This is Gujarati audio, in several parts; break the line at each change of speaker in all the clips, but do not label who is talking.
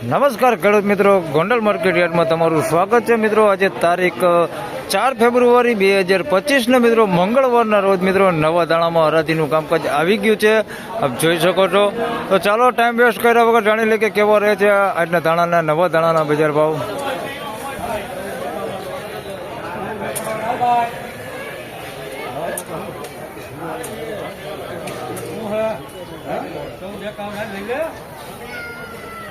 નમસ્કાર ખેડૂત મિત્રો, ગોંડલ માર્કેટ યાર્ડમાં તમારું સ્વાગત છે. મિત્રો, આજે તારીખ ચાર ફેબ્રુઆરી બે હજાર પચીસને મિત્રો, મંગળવારના રોજ મિત્રો, નવા દાણામાં હરાજીનું કામકાજ આવી ગયું છે. આપ જોઈ શકો છો. તો ચાલો ટાઈમ વેસ્ટ કર્યા વગર જાણી લઈએ કે કેવો રહે છે આજના દાણાના નવા દાણાના બજાર ભાવ.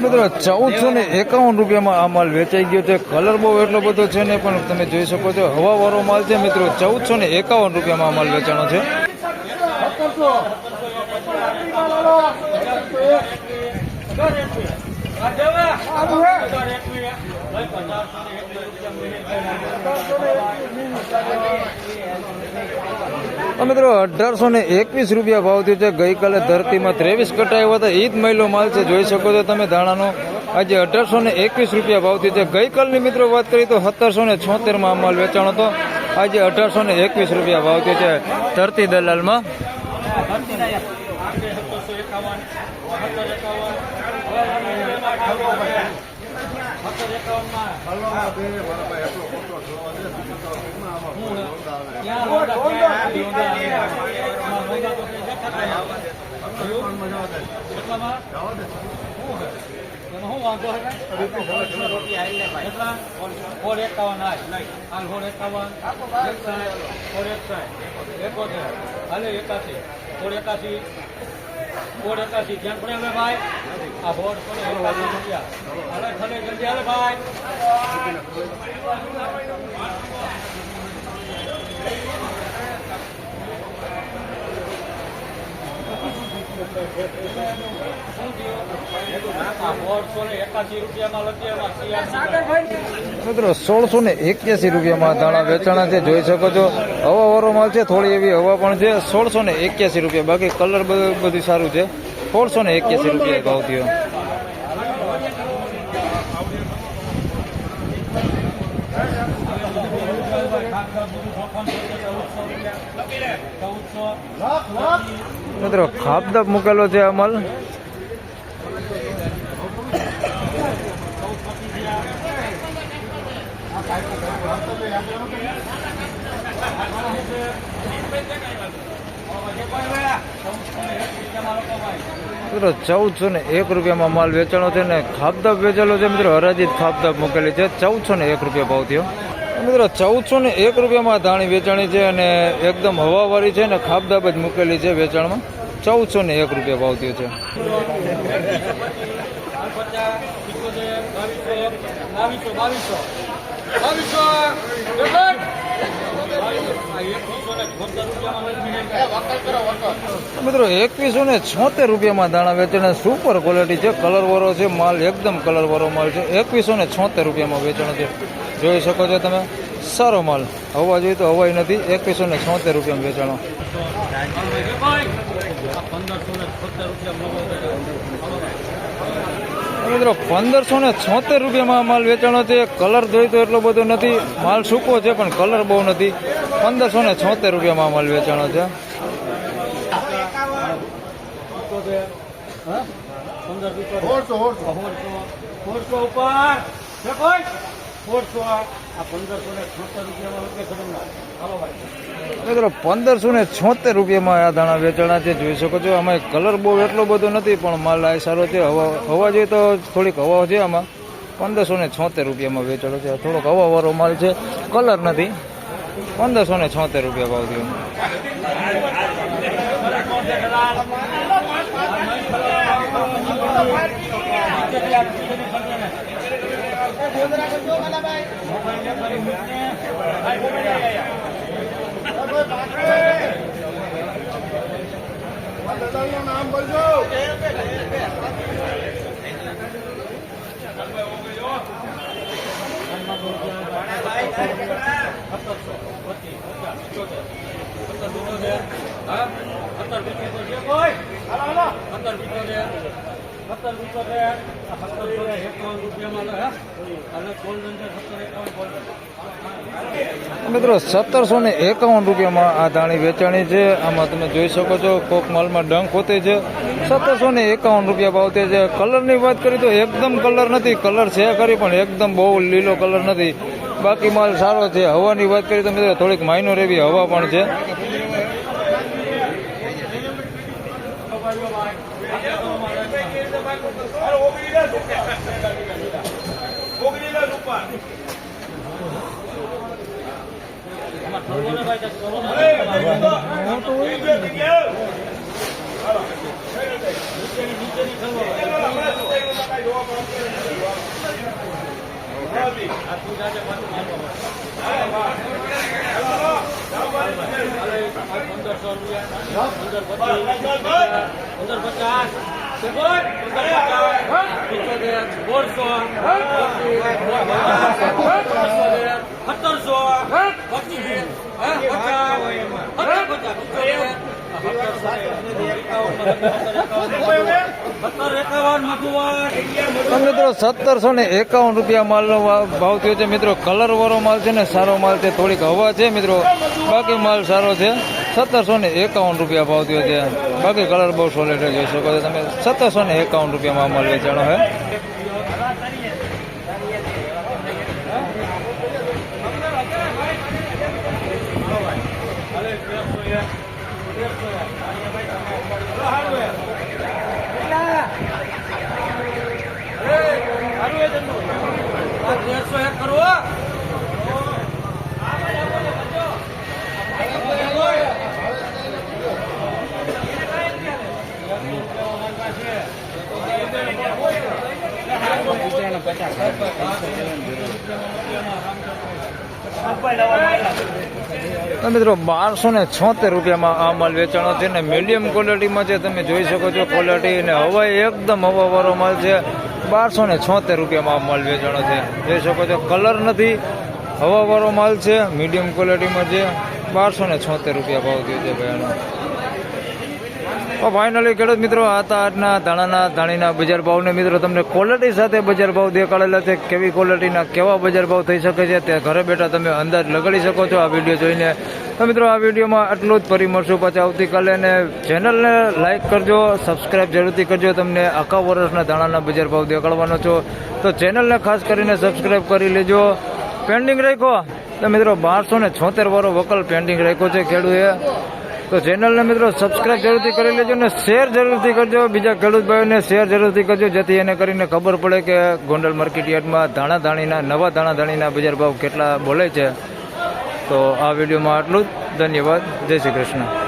મિત્રો, ચૌદસો ને એકાવન રૂપિયામાં આ માલ વેચાઈ ગયો છે. કલર બહુ એટલો બધો છે ને, પણ તમે જોઈ શકો છો, હવાવાળો માલ છે. મિત્રો, ચૌદસો ને એકાવન રૂપિયામાં આ માલ વેચાણો છે. મિત્રો, અઢારસો ને એકવીસ રૂપિયા ભાવ થયો છે. ગઈકાલે ધરતીમાં ત્રેવીસ કટાયો હતા ઈદ મહિલો માલ છે. જોઈ શકો છો તમે ધાણાનો આજે અઢારસો ને એકવીસ રૂપિયા ભાવ થયો છે. ગઈકાલની મિત્રો વાત કરીએ તો સત્તરસો ને છોતેરમાં માલ વેચાણો હતો. આજે અઢારસો ને એકવીસ રૂપિયા ભાવ થયો છે ધરતી દલાલમાં.
ફોર એકાવન હાલ ફોર એકાવન ફોર એકસાઠ એકોતેર હાલે એકાસી ફોર એકાસી ફોર એકાસી ક્યાં પડે ભાઈ આ
મિત્રો, સોળસો ને એક્યાસી રૂપિયામાં દાણા વેચાણા છે, જોઈ શકો છો. હવા વાળો માલ છે, થોડી એવી હવા પણ છે. સોળસો ને એક્યાસી રૂપિયા. બાકી કલર બધું સારું છે. સોળસો ને એક્યાસી રૂપિયા ભાવ થયો મિત્રો ખાપદાપ મૂકેલો છે અમલ માલ મિત્રો, ચૌદસો ને એક રૂપિયામાં માલ વેચાણો છે ને ખાબદાબ વેચેલો છે મિત્રો. હરાજી ખાબદાબ મૂકેલી છે. ચૌદસો ને એક રૂપિયા ભાવ થયો. મિત્રો, ચૌદસો ને એક રૂપિયામાં ધાણી વેચાણી છે અને એકદમ હવાવાળી છે ને ખાપદાબ જ મૂકેલી છે વેચાણમાં. ચૌદસો ને એક રૂપિયા ભાવ થયો છે.
બાવીસો બાવીસો બાવીસો
મિત્રો, એકવીસો ને છોતેર રૂપિયામાં દાણા વેચાણ સુપર ક્વોલિટી છે. કલર વાળો છે. માલ એકદમ કલર વાળો માલ છે. એકવીસો ને છોતેર રૂપિયામાં વેચાણ છે. જોઈ શકો છો તમે. સારો માલ. હવા જોઈએ તો હવાઈ નથી. એકવીસો ને છોતેર રૂપિયામાં વેચાણો. મિત્રો, પંદરસો ને છોતેર રૂપિયામાં માલ વેચાણો છે. કલર જોઈતો એટલો બધો નથી. માલ સૂકો છે, પણ કલર બહુ નથી. પંદરસો ને છોતેર રૂપિયામાં માલ વેચાણો છે. મિત્રો પંદરસો ને છોતેર રૂપિયામાં આ દાણા વેચાણા છે. જોઈ શકો છો આમાં કલર બહુ એટલો બધો નથી પણ માલ આ સારો છે. હવા હવા જોઈએ તો થોડીક હવા છે આમાં. પંદરસો ને છોતેર રૂપિયામાં વેચાણો છે. થોડોક હવાવાળો માલ છે. કલર નથી. પંદરસો ને છોતેર રૂપિયા ભાવ થયો
નામ બોલજો
મિત્રો, સત્તરસો ને એકાવન રૂપિયામાં આ ધાણી વેચાણી છે. આમાં તમે જોઈ શકો છો, કોક માલમાં ડંખ હોતે છે. સત્તરસો ને એકાવન રૂપિયા ભાવતે છે. કલરની વાત કરીએ તો એકદમ કલર નથી. કલર છે ખરી, પણ એકદમ બહુ લીલો કલર નથી. બાકી માલ સારો છે હવાની વાત કરીએ તો મિત્રો થોડીક માઇનોર એવી હવા પણ છે
ઠરવો ને ભાઈ તો ઠરવો ને. નીચેની નીચેની ઠરવો આ તું જાજે પાછું મારવા પંદરસો રૂપિયા પંદર પચીસ સત્તરસો પચીસ પચાસ પચાસ પચાસ
મિત્રો સત્તરસો ને એકાવન રૂપિયા માલનો ભાવ થયો છે. મિત્રો કલર વાળો માલ છે ને સારો માલ છે. થોડીક હવા છે મિત્રો. બાકી માલ સારો છે. સત્તરસો ને એકાવન રૂપિયા ભાવ થયો છે. બાકી કલર બહુ સોલેટ જોઈ શકો છો તમે. સત્તરસો ને એકાવન રૂપિયામાં માલ વેચાણો છે. તો મિત્રો, બારસો ને છોતેર રૂપિયામાં આ માલ વેચાણો છે ને મીડિયમ ક્વોલિટીમાં છે તમે જોઈ શકો છો ક્વોલિટી ને હવા એકદમ હવાવાળો માલ છે. બારસો ને છોતેર રૂપિયામાં આ માલ વેચાણો છે. જોઈ શકો છો કલર નથી, હવાવાળો માલ છે મીડિયમ ક્વોલિટીમાં છે. બારસો ને છોતેર રૂપિયા ભાવ થયો છે ભાઈ ફાઇનલી ખેડૂત મિત્રો હતા આજના ધાણાના ધાણીના બજાર ભાવને મિત્રો તમને ક્વોલિટી સાથે બજાર ભાવ દેખાડેલા છે. કેવી ક્વોલિટીના કેવા બજાર ભાવ થઈ શકે છે? તે ઘરે બેઠા તમે અંદાજ લગાડી શકો છો આ વીડિયો જોઈને. તો મિત્રો, આ વિડીયોમાં આટલું જ. ફરી મળશું પાછા આવતીકાલે અને ચેનલને લાઇક કરજો સબસ્ક્રાઇબ જરૂરથી કરજો. તમને આખા વર્ષના ધાણાના બજાર ભાવ દેખાડવાનો છો. તો ચેનલને ખાસ કરીને સબસ્ક્રાઇબ કરી લેજો. પેન્ડિંગ રાખ્યો. તો મિત્રો, બારસો ને છોતેર વાળો વકલ પેન્ડિંગ રાખ્યો છે ખેડૂએ તો ચેનલને મિત્રો સબસ્ક્રાઇબ જરૂરથી કરી લેજો અને શેર જરૂરથી કરજો. બીજા ખેડૂત ભાઈઓને શેર જરૂરથી કરજો, જેથી એને કરીને ખબર પડે કે ગોંડલ માર્કેટ યાર્ડમાં ધાણા ધાણીના, નવા ધાણા ધાણીના બજાર ભાવ કેટલા બોલે છે. તો આ વિડીયોમાં આટલું જ. ધન્યવાદ. જય શ્રી કૃષ્ણ.